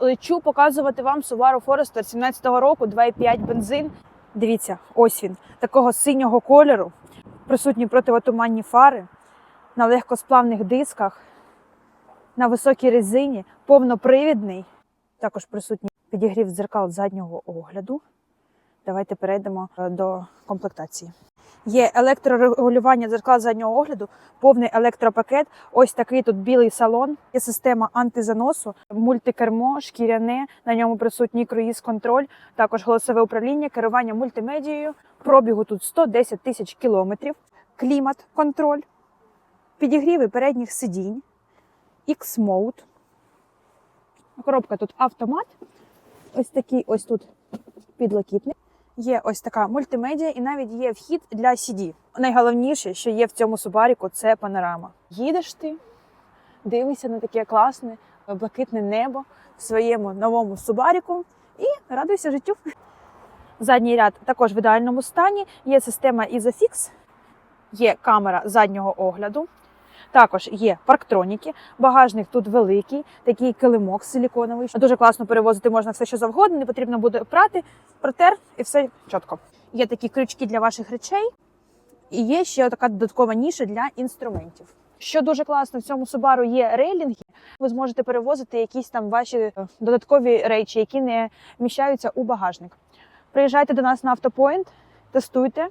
Лечу показувати вам Subaru Forester 17-го року, 2,5 бензин. Дивіться, ось він, такого синього кольору, присутні противотуманні фари, на легкосплавних дисках, на високій резині, повнопривідний. Також присутній підігрів дзеркал заднього огляду. Давайте перейдемо е, до комплектації. Є електрорегулювання дзеркал заднього огляду, повний електропакет. Ось такий тут білий салон. Є система антизаносу, мультикермо, шкіряне. На ньому присутній круїз-контроль, також голосове управління, керування мультимедією. Пробігу тут 110 тисяч кілометрів. Клімат, контроль, підігріви передніх сидінь, X-Mode. Коробка тут автомат. Ось такий ось тут підлокітник. Є ось така мультимедіа, і навіть є вхід для CD. Найголовніше, що є в цьому Субаріку, це панорама. Їдеш ти, дивишся на таке класне блакитне небо в своєму новому Субаріку і радуйся життю. Задній ряд також в ідеальному стані. Є система Isofix, є камера заднього огляду. Також є парктроніки, багажник тут великий, такий килимок силіконовий. Дуже класно перевозити можна все, що завгодно, не потрібно буде прати, протер і все чітко. Є такі крючки для ваших речей, і є ще така додаткова ніша для інструментів. Що дуже класно в цьому Subaru є рейлінги. Ви зможете перевозити якісь там ваші е, додаткові речі, які не вміщаються у багажник. Приїжджайте до нас на автопоінт, тестуйте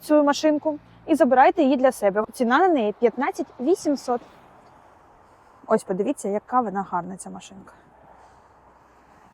цю машинку і забирайте її для себе. Ціна на неї 15 800. Ось подивіться, яка вона гарна ця машинка.